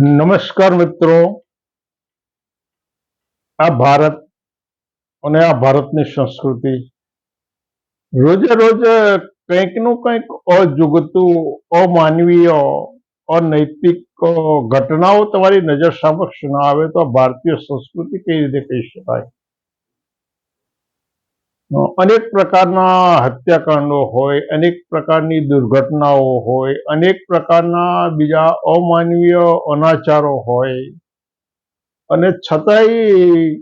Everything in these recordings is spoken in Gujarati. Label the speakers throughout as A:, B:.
A: નમસ્કાર મિત્રો. આ ભારત અને આ ભારતની સંસ્કૃતિ. રોજે રોજ કંઈકનું કંઈક અજુગતું, અમાનવીય, અનૈતિક ઘટનાઓ તમારી નજર સમક્ષ ના આવે તો ભારતીય સંસ્કૃતિ કેવી રીતે કહી શકાય? અનેક પ્રકારના હત્યાકાંડો હોય, અનેક પ્રકારની દુર્ઘટનાઓ હોય, અનેક પ્રકારના બીજા અમાનવીય અનાચારો હોય. અને છતાંય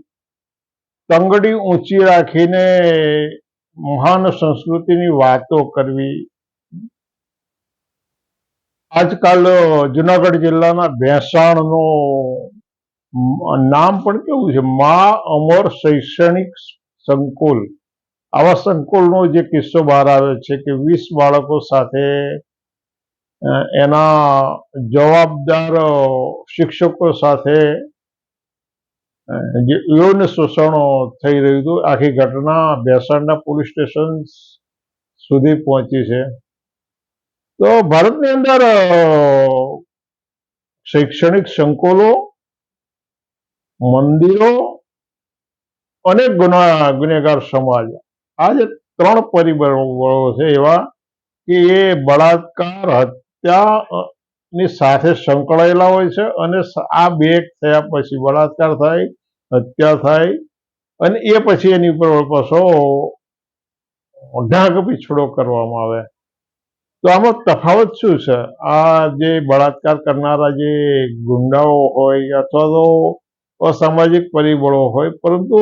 A: તંગડી ઊંચી રાખીને મહાન સંસ્કૃતિની વાતો કરવી. આજકાલ જુનાગઢ જિલ્લાના ભેંસાણનો નામ પણ કેવું છે? મા અમર શૈક્ષણિક સંકુલ. આવા સંકુલનો જે કિસ્સો બહાર આવે છે કે વીસ બાળકો સાથે એના જવાબદાર શિક્ષકો સાથે જે શોષણો થઈ રહ્યું હતું, આખી ઘટના ભેસાણના પોલીસ સ્ટેશન સુધી પહોંચી છે. તો ભારતની અંદર શૈક્ષણિક સંકુલો, મંદિરો અને ગુના ગુનેગાર સમાજ આ જે ત્રણ પરિબળો છે એવા કે એ બળાત્કાર, હત્યા ની સાથે સંકળાયેલા હોય છે અને આ બે થયા પછી બળાત્કાર થાય, હત્યા થાય અને એ પછી એની ઉપર પાછો ઢાંક પીછડો કરવામાં આવે. તો આમાં તફાવત શું છે? આ જે બળાત્કાર કરનારા જે ગુંડાઓ હોય અથવા તો અસામાજિક પરિબળો હોય, પરંતુ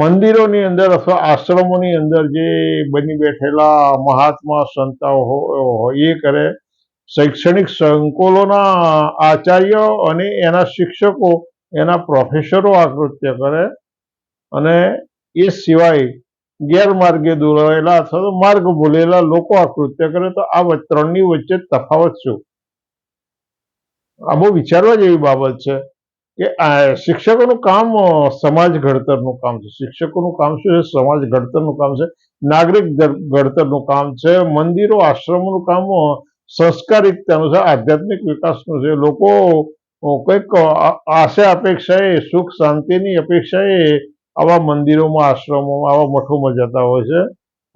A: મંદિરોની અંદર અથવા આશ્રમોની અંદર જે બની બેઠેલા મહાત્મા સંતાઓ હોય, એ કરે. શૈક્ષણિક સંકુલોના આચાર્ય અને એના શિક્ષકો, એના પ્રોફેસરો આ કૃત્ય કરે અને એ સિવાય ગેરમાર્ગે દોરાયેલા અથવા તો માર્ગ ભૂલેલા લોકો આ કૃત્ય કરે. તો આ ત્રણની વચ્ચે તફાવત શું? આ બહુ વિચારવા જેવી બાબત છે. કે આ શિક્ષકોનું કામ સમાજ ઘડતરનું કામ છે. શિક્ષકોનું કામ શું છે? સમાજ ઘડતરનું કામ છે. નાગરિક ઘડતરનું કામ છે. મંદિરો, આશ્રમોનું કામ સંસ્કારિકતાનું છે. આધ્યાત્મિક વિકાસનું છે. લોકો કંઈક આશા અપેક્ષાએ, સુખ શાંતિની અપેક્ષાએ આવા મંદિરોમાં, આશ્રમોમાં, આવા મઠોમાં જતા હોય છે.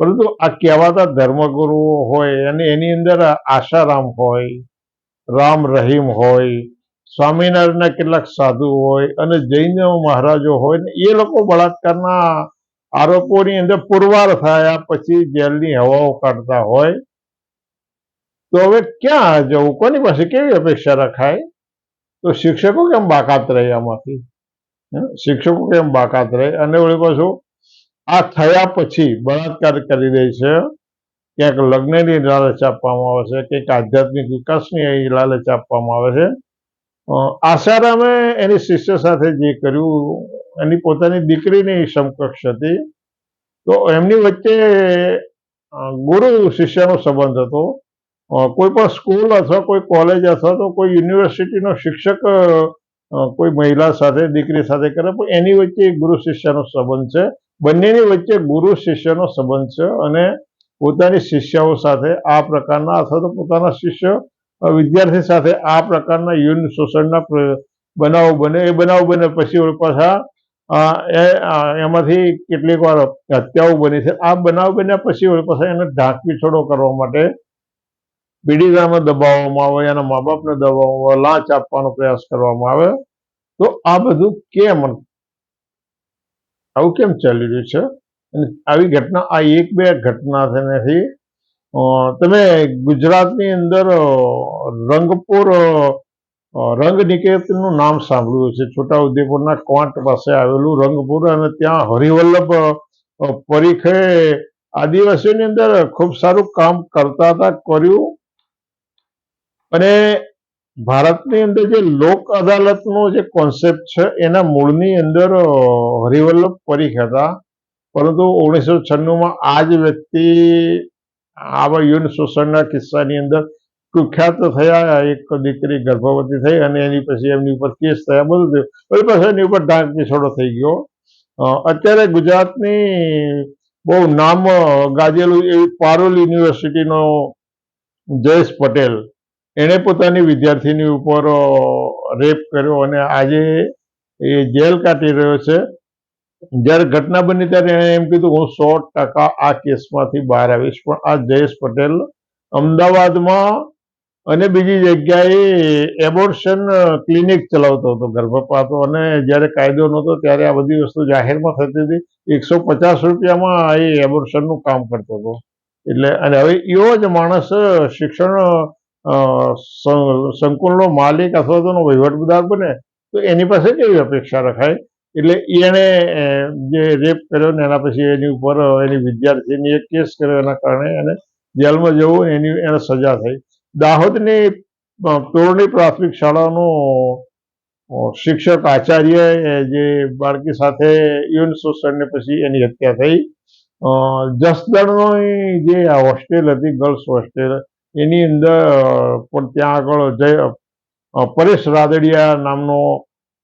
A: પરંતુ આ કહેવાતા ધર્મગુરુઓ હોય અને એની અંદર આશારામ હોય, રામ રહીમ હોય સ્વામિનારાયણના કેટલાક સાધુ હોય અને જૈન મહારાજો હોય ને, એ લોકો બળાત્કારના આરોપોની અંદર પુરવાર થયા પછી જેલની હવાઓ કાઢતા હોય. તો હવે ક્યાં જવું? કોની પાસે કેવી અપેક્ષા રખાય? તો શિક્ષકો કેમ બાકાત રહે આમાંથી? શિક્ષકો કેમ બાકાત રહે? અને વળી પાછું, આ થયા પછી બળાત્કાર કરી દે છે. ક્યાંક લગ્નની લાલચ આપવામાં આવે છે, ક્યાંક આધ્યાત્મિક વિકાસની લાલચ આપવામાં આવે છે. અ, આશારામે એની શિષ્ય સાથે જે કર્યું એની પોતાની દીકરીની સમકક્ષ હતી. તો એમની વચ્ચે ગુરુ શિષ્યનો સંબંધ હતો. કોઈ પણ સ્કૂલ અથવા કોઈ કોલેજ અથવા તો કોઈ યુનિવર્સિટીનો શિક્ષક કોઈ મહિલા સાથે દીકરી સાથે કરે પણ એની વચ્ચે ગુરુ શિષ્યનો સંબંધ છે. બંનેની વચ્ચે ગુરુ શિષ્યનો સંબંધ છે અને પોતાની શિષ્યાઓ સાથે આ પ્રકારના અથવા તો પોતાના શિષ્ય વિદ્યાર્થી સાથે આ પ્રકારના યુન શોષણના બનાવો બને, એ બનાવ બને પછી પાછા એમાંથી કેટલીક વાર હત્યાઓ બની છે. આ બનાવ બન્યા પછી પાછા એને ઢાંક પીછોડો કરવા માટે પીડિતાને દબાવવામાં આવે, એના મા બાપને દબાવવામાં આવે, લાંચ આપવાનો પ્રયાસ કરવામાં આવે. તો આ બધું કેમ આવું કેમ ચાલી રહ્યું છે? આવી ઘટના, આ એક બે ઘટના નથી તમે ગુજરાતની અંદર રંગપુર રંગ નિકેતનનું નામ સાંભળ્યું છે છોટા ઉદેપુરના ક્વાંટ પાસે આવેલું રંગપુર અને ત્યાં હરિવલ્લભ પરીખે આદિવાસીઓની અંદર ખૂબ સારું કામ કરતા હતા, કર્યું. અને ભારતની અંદર જે લોક અદાલતનો જે કોન્સેપ્ટ છે, એના મૂળની અંદર હરિવલ્લભ પરીખ હતા. પરંતુ ઓગણીસો છન્નુંમાં આ જ વ્યક્તિ આવા યૌન શોષણના કિસ્સાની અંદર કુખ્યાત થયા એક દીકરી ગર્ભવતી થઈ અને એની પછી એમની ઉપર કેસ થયા, બધું થયું. પછી એની ઉપર ડાંક પીછોડો થઈ ગયો. અત્યારે ગુજરાતની બહુ નામ ગાજેલું એવી પારોલ યુનિવર્સિટીનો જયેશ પટેલ, એણે પોતાની વિદ્યાર્થીની ઉપર રેપ કર્યો અને આજે એ જેલ કાઢી રહ્યો છે. જ્યારે ઘટના બની ત્યારે એણે એમ કીધું હું સો ટકા આ કેસમાંથી બહાર આવીશ, પણ આ જયેશ પટેલ અમદાવાદમાં અને બીજી જગ્યાએ એબોર્શન ક્લિનિક ચલાવતો હતો, ગર્ભપાતો. અને જ્યારે કાયદો નહોતો ત્યારે આ બધી વસ્તુ જાહેરમાં થતી હતી. એકસો પચાસ રૂપિયામાં એ એબોર્શનનું કામ કરતો હતો. એટલે અને હવે એવો જ માણસ શિક્ષણ સંકુલનો માલિક અથવા તો વહીવટદાર બને, તો એની પાસે કેવી અપેક્ષા રખાય? એટલે એણે જે રેપ કર્યો ને એના પછી એની ઉપર એની વિદ્યાર્થીની એક કેસ કર્યો એના કારણે એને જેલમાં જવું એની, એને સજા થઈ. દાહોદની તોરણી પ્રાથમિક શાળાનો શિક્ષક આચાર્ય જે બાળકી સાથે યૌન શોષણને પછી એની હત્યા થઈ. જસદણનો જે હોસ્ટેલ હતી, ગર્લ્સ હોસ્ટેલ, એની અંદર પણ ત્યાં આગળ જય પરેશ રાદડિયા નામનો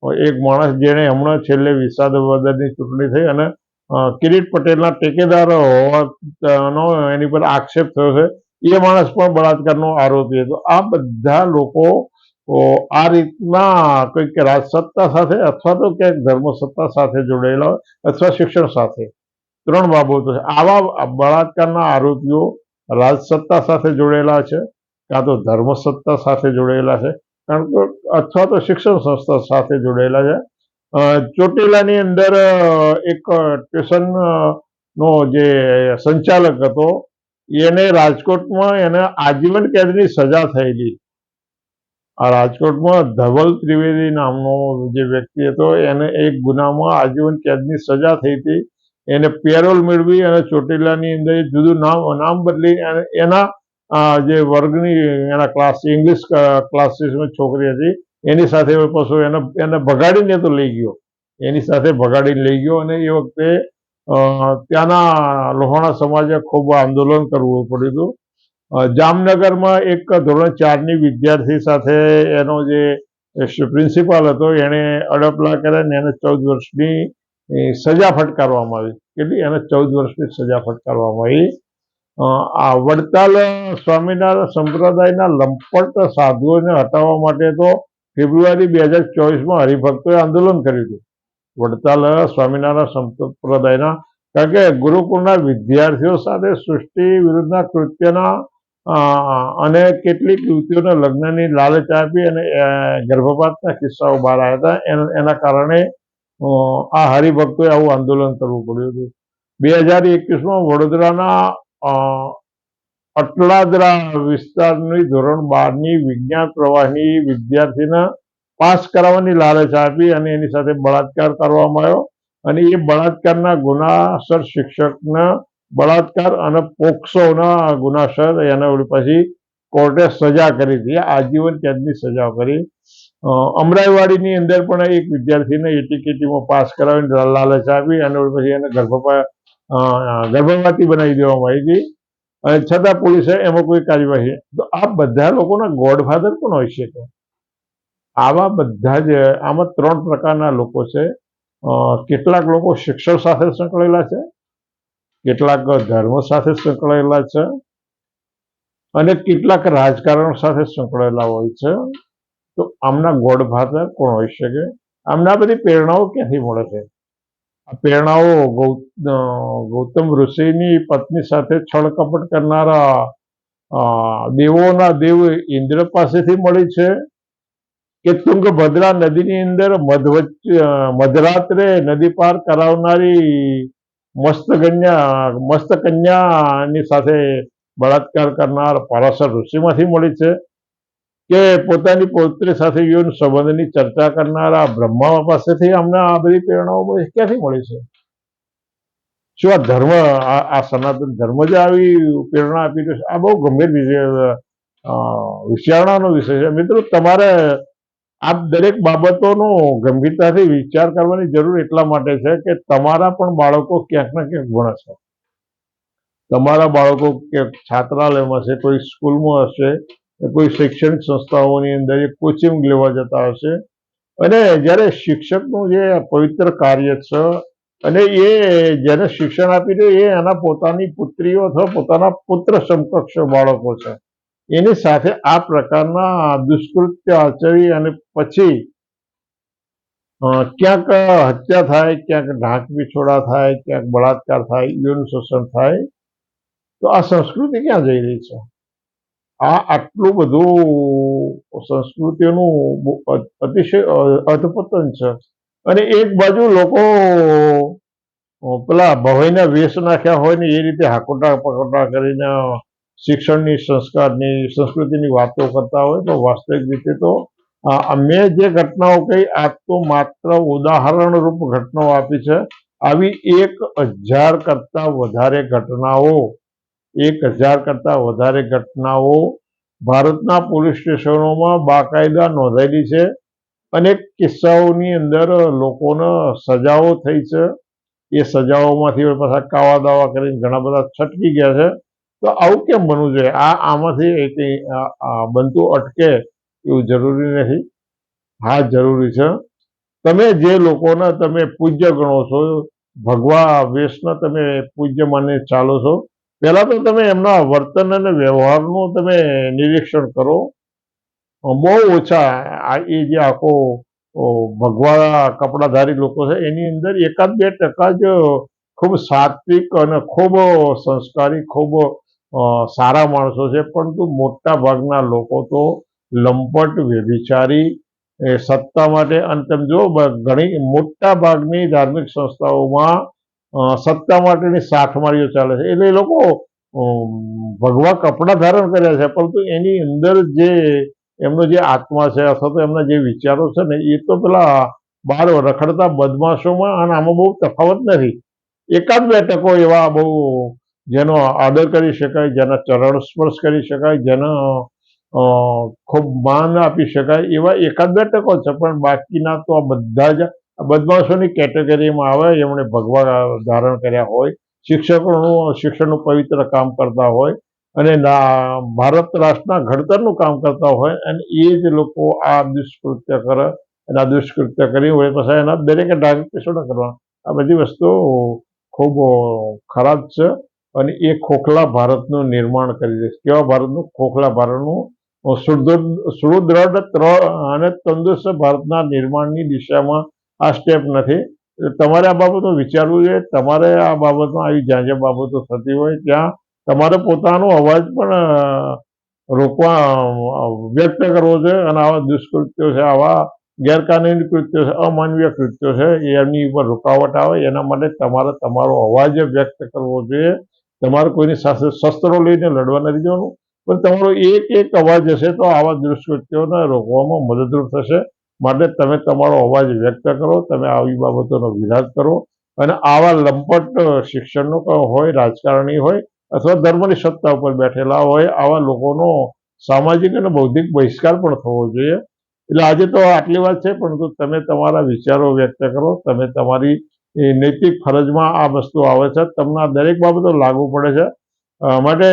A: એક માણસ જેણે હમણાં છેલ્લે વિસાદવદરની ચૂંટણી થઈ અને કિરીટ પટેલના ટેકેદાર હોવાનો એની પર આક્ષેપ થયો છે. એ માણસ પણ બળાત્કારનો આરોપી હતો. આ બધા લોકો આ રીતના કંઈક રાજસત્તા સાથે અથવા તો ક્યાંક ધર્મસત્તા સાથે જોડાયેલા હોય અથવા શિક્ષણ સાથે. ત્રણ બાબતો છે. આવા બળાત્કારના આરોપીઓ રાજસત્તા સાથે જોડાયેલા છે, કાં તો ધર્મસત્તા સાથે જોડાયેલા છે કારણ કે અથવા તો શિક્ષણ સંસ્થા સાથે જોડાયેલા છે. ચોટીલાની અંદર એક ટ્યુશન નો જે સંચાલક હતો, એને રાજકોટમાં એને આજીવન કેદની સજા થયેલી. આ રાજકોટમાં ધવલ ત્રિવેદી નામનો જે વ્યક્તિ હતો, એને એક ગુનામાં આજીવન કેદની સજા થઈ હતી. એને પેરોલ મેળવી અને ચોટીલાની અંદર જુદું નામ નામ બદલી અને એના જે વર્ગની એના ક્લાસ ઇંગ્લિશ ક્લાસીસમાં છોકરી હતી, એની સાથે પશુ એને એને ભગાડીને તો લઈ ગયો. એની સાથે ભગાડીને લઈ ગયો અને એ વખતે ત્યાંના લોહાણા સમાજે ખૂબ આંદોલન કરવું પડ્યું હતું. જામનગરમાં એક ધોરણ ચારની વિદ્યાર્થી સાથે એનો જે પ્રિન્સિપાલ હતો, એણે અડપલા કર્યા ને એને ચૌદ વર્ષની સજા ફટકારવામાં આવી. કેટલી? એને ચૌદ વર્ષની સજા ફટકારવામાં આવી. આ વડતાલ સ્વામિનારાયણ સંપ્રદાયના લંપટ સાધુઓને હટાવવા માટે તો ફેબ્રુઆરી બે હજાર ચોવીસમાં હરિભક્તોએ આંદોલન કર્યું હતું. વડતાલ સ્વામિનારાયણ સંપ્રદાયના, કારણ કે ગુરુકુળના વિદ્યાર્થીઓ સાથે સૃષ્ટિ વિરુદ્ધના કૃત્યના અને કેટલીક યુવતીઓને લગ્નની લાલચ આપી અને ગર્ભપાતના કિસ્સાઓ બહાર આવ્યા હતા. એના કારણે આ હરિભક્તોએ આવું આંદોલન કરવું પડ્યું હતું. બે હજાર એકવીસમાં વડોદરાના અટલાદરા વિસ્તારની ધોરણ બારની વિજ્ઞાન પ્રવાહની વિદ્યાર્થીને પાસ કરાવવાની લાલચ આપી અને એની સાથે બળાત્કાર કરવામાં આવ્યો. અને એ બળાત્કારના ગુનાસર શિક્ષકના બળાત્કાર અને પોક્સોના ગુનાસર એને પછી કોર્ટે સજા કરી હતી. આજીવન કેદની સજા કરી. અમરાઈવાડીની અંદર પણ એક વિદ્યાર્થીને એટીકેટીમાં પાસ કરાવીને લાલચ આપી અને પછી એને ગર્ભપા અ, ગર્ભવતી બનાવી દેવામાં આવી હતી. અને છતાં પોલીસે એમાં કોઈ કાર્યવાહી તો આ બધા લોકોના ગોડફાધર કોણ હોઈ શકે? આવા બધા જ, આમાં ત્રણ પ્રકારના લોકો છે. કેટલાક લોકો શિક્ષણ સાથે સંકળાયેલા છે. કેટલાક ધર્મ સાથે સંકળાયેલા છે. અને કેટલાક રાજકારણ સાથે સંકળાયેલા હોય છે. તો આમના ગોડફાધર કોણ હોઈ શકે? આમના બધી પ્રેરણાઓ ક્યાંથી મળે છે? પ્રેરણાઓ ગૌતમ ઋષિની પત્ની સાથે છળકપટ કરનારા દેવોના દેવ ઇન્દ્ર પાસેથી મળી છે. કે તુંગભદ્રા નદીની અંદર મધવચ મધરાત્રે નદી પાર કરાવનારી મસ્ત કન્યા મસ્ત કન્યાની સાથે બળાત્કાર કરનાર પરાશર ઋષિમાંથી મળી છે. કે પોતાની પૌત્રી સાથે યોન સંબંધની ચર્ચા કરનારા બ્રહ્મા પાસેથી અમને આ બધી પ્રેરણાઓ ક્યાંથી મળી છે? શું આ ધર્મ, આ સનાતન ધર્મ જ આવી પ્રેરણા આપી છે? આ બહુ ગંભીર વિચારણાનો વિષય છે. મિત્રો, તમારે આ દરેક બાબતોનો ગંભીરતાથી વિચાર કરવાની જરૂર એટલા માટે છે કે તમારા પણ બાળકો ક્યાંક ને ક્યાંક ભણે છે. તમારા બાળકો ક્યાંક છાત્રાલયમાં છે કોઈ સ્કૂલમાં હશે કોઈ શૈક્ષણિક સંસ્થાઓની અંદર એ કોચિંગ લેવા જતા હશે. અને જ્યારે શિક્ષકનું જે પવિત્ર કાર્ય છે અને એ જેને શિક્ષણ આપી દે એ એના પોતાની પુત્રીઓ અથવા પોતાના પુત્ર સમકક્ષ બાળકો છે. એની સાથે આ પ્રકારના દુષ્કૃત્ય આચરી અને પછી ક્યાંક હત્યા થાય, ક્યાંક ઢાંક વિછોડા થાય, ક્યાંક બળાત્કાર થાય યૌન શોષણ થાય, તો આ સંસ્કૃતિ ક્યાં જઈ રહી છે? આ આટલું બધું સંસ્કૃતિનું અતિશય અધપતન છે. અને એક બાજુ લોકો પેલા ભવાઈના વેશ નાખ્યા હોય ને એ રીતે હાકોટા પકોટા કરીને શિક્ષણની, સંસ્કારની, સંસ્કૃતિની વાતો કરતા હોય તો વાસ્તવિક રીતે તો મેં જે ઘટનાઓ કહી આ તો માત્ર ઉદાહરણરૂપ ઘટનાઓ આપી છે. આવી એક હજાર કરતા વધારે ઘટનાઓ એક હજાર કરતા વધારે ઘટનાઓ ભારતના પોલીસ સ્ટેશનોમાં બાકાયદા નોંધાયેલી છે અનેક કિસ્સાઓની અંદર લોકોને સજાઓ થઈ છે. એ સજાઓમાંથી પાછા કાવા દાવા કરીને ઘણા બધા છટકી ગયા છે. તો આવું કેમ બનવું જોઈએ? આ આમાંથી આ બનતું અટકે એવું જરૂરી નથી. હા, જરૂરી છે. તમે જે લોકોને તમે પૂજ્ય ગણો છો, ભગવા વેશના તમે પૂજ્ય માને ચાલો છો પહેલા તો તમે એમના વર્તન અને વ્યવહારનું તમે નિરીક્ષણ કરો. બહુ ઓછા એ જે આખો ભગવા કપડાધારી લોકો છે, એની અંદર એકાદ બે ટકા જ ખૂબ સાત્વિક અને ખૂબ સંસ્કારી, ખૂબ સારા માણસો છે. પરંતુ મોટા ભાગના લોકો તો લંપટ, વ્યભિચારી સત્તા માટે. અને તમે જુઓ ઘણી મોટા ભાગની ધાર્મિક સંસ્થાઓમાં સત્તા માટેની સાઠમારીઓ ચાલે છે. એટલે એ લોકો ભગવા કપડાં ધારણ કર્યા છે, પરંતુ એની અંદર જે એમનો જે આત્મા છે, અથવા તો એમના જે વિચારો છે ને, એ તો પેલા બહાર રખડતા બદમાશોમાં, અને આમાં બહુ તફાવત નથી. એકાદ બે ટકો એવા બહુ જેનો આદર કરી શકાય, જેના ચરણ સ્પર્શ કરી શકાય, જેનો ખૂબ માન આપી શકાય, એવા એકાદ બે ટકો છે. પણ બાકીના તો આ બધા જ બદમાશોની કેટેગરીમાં આવે એમણે ભગવા ધારણ કર્યા હોય, શિક્ષકોનું, શિક્ષણનું પવિત્ર કામ કરતા હોય, અને ભારત રાષ્ટ્રના ઘડતરનું કામ કરતા હોય, અને એ જ લોકો આ દુષ્કૃત્ય કરે, અને આ દુષ્કૃત્ય કરી હોય, પછી એના દરેકે ડાઘ પીછોડા કરવા આ બધી વસ્તુઓ ખૂબ ખરાબ છે, અને એ ખોખલા ભારતનું નિર્માણ કરી દે કેવા ભારતનું? ખોખલા ભારતનું સુદૃઢ સુદૃઢ અને તંદુરસ્ત ભારતના નિર્માણની દિશામાં આ સ્ટેપ નથી. તમારે આ બાબતો વિચારવું જોઈએ. તમારે આ બાબતમાં આવી જ્યાં જ્યાં બાબતો થતી હોય, ત્યાં તમારે પોતાનો અવાજ પણ રોકવા વ્યક્ત કરવો જોઈએ અને આવા દુષ્કૃત્યો છે, આવા ગેરકાનૂની કૃત્યો છે અમાનવીય કૃત્યો છે, એમની ઉપર રૂકાવટ આવે. એના માટે તમારે તમારો અવાજ વ્યક્ત કરવો જોઈએ. તમારે કોઈની સાથે શસ્ત્રો લઈને લડવા નથી જવાનું. પણ તમારો એક એક અવાજ હશે તો આવા દુષ્કૃત્યોને રોકવામાં મદદરૂપ થશે. માટે તમે તમારો અવાજ વ્યક્ત કરો, તમે આવી બાબતોનો વિરોધ કરો અને આવા લંપટ શિક્ષણનો હોય, રાજકારણી હોય અથવા ધર્મની સત્તા ઉપર બેઠેલા હોય, આવા લોકોનો સામાજિક અને બૌદ્ધિક બહિષ્કાર પણ થવો જોઈએ. એટલે આજે તો આટલી વાત છે, પરંતુ તમે તમારા વિચારો વ્યક્ત કરો, તમે તમારી નૈતિક ફરજમાં આ વસ્તુ આવે છે, તમને આ દરેક બાબતો લાગુ પડે છે. માટે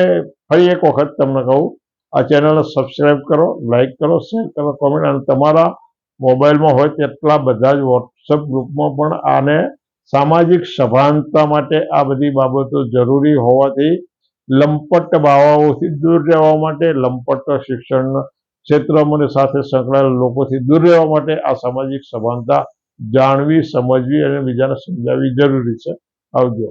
A: ફરી એક વખત તમને કહું, આ ચેનલને સબસ્ક્રાઈબ કરો લાઈક કરો, શેર કરો, કોમેન્ટ, અને તમારા મોબાઈલમાં હોય તેટલા બધા જ વોટ્સઅપ ગ્રુપમાં પણ આને સામાજિક સભાનતા માટે આ બધી બાબતો જરૂરી હોવાથી લંપટ બાવાઓથી દૂર રહેવા માટે, લંપટ શિક્ષણ ક્ષેત્રમાં સાથે સંકળાયેલા લોકોથી દૂર રહેવા માટે આ સામાજિક સભાનતા જાણવી, સમજવી અને બીજાને સમજાવવી જરૂરી છે. આવજો.